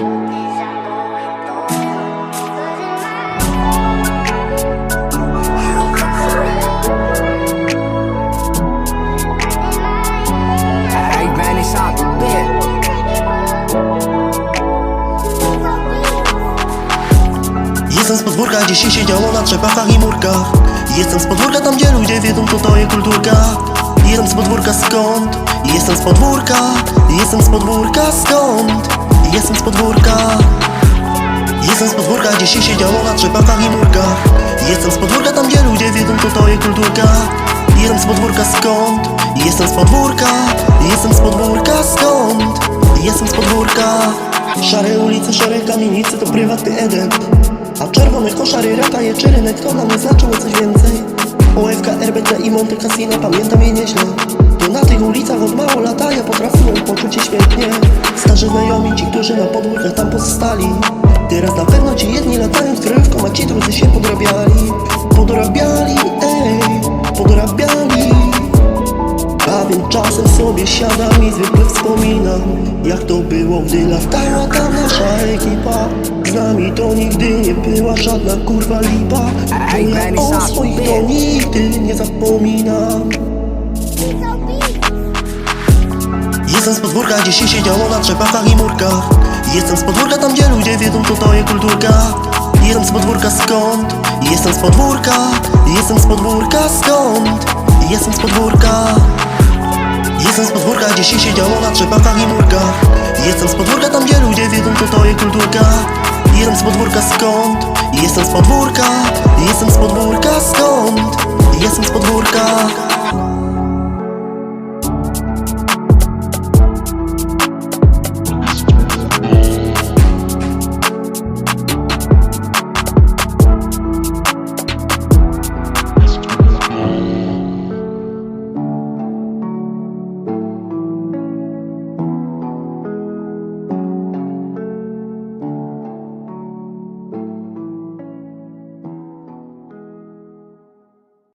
Jestem z podwórka, gdzie się siedziało na trzepachach i murkach Jestem z podwórka, tam gdzie ludzie wiedzą co to jest kulturka Jestem z podwórka skąd? Jestem z podwórka Jestem z podwórka skąd? Jestem z podwórka. Jestem z podwórka, gdzie się siedziało na trzepachach i murkach Jestem z podwórka, tam gdzie ludzie wiedzą, co to jest kulturka. Jestem z podwórka, skąd? Jestem z podwórka. Jestem z podwórka, skąd? Jestem z podwórka. Szare ulice, szare kamienice to prywatny Eden A czerwony koszary rataje czy rynek to dla mnie znaczyło coś więcej? OFK, RBT i Monte Cassino pamiętam je nieźle na tych ulicach od mało lata ja potrafiłem poczuć się świetnie. Starzy znajomi, ci, którzy na podwórkach tam pozostali. Teraz na pewno ci jedni latają z kryjówką, a ci drudzy się podrabiali. Podrabiali, ej, podrabiali. A więc czasem sobie siadam i zwykle wspominam Jak to było, gdy latała ta nasza ekipa. Z nami to nigdy nie była żadna kurwa lipa. To ja o swoich to nigdy nie zapominam Jestem z podwórka, gdzie się siedziało na trzepachach i murkach Jestem z podwórka, tam gdzie ludzie wiedzą, co to jest kulturka Jestem z podwórka, skąd? Jestem z podwórka Jestem z podwórka, skąd? Jestem z podwórka Jestem z podwórka, gdzie się siedziało na trzepachach i murkach Jestem z podwórka, tam gdzie ludzie wiedzą, co to jest kulturka Jestem z podwórka, skąd? Jestem z podwórka Jestem z podwórka, skąd? Jestem z podwórka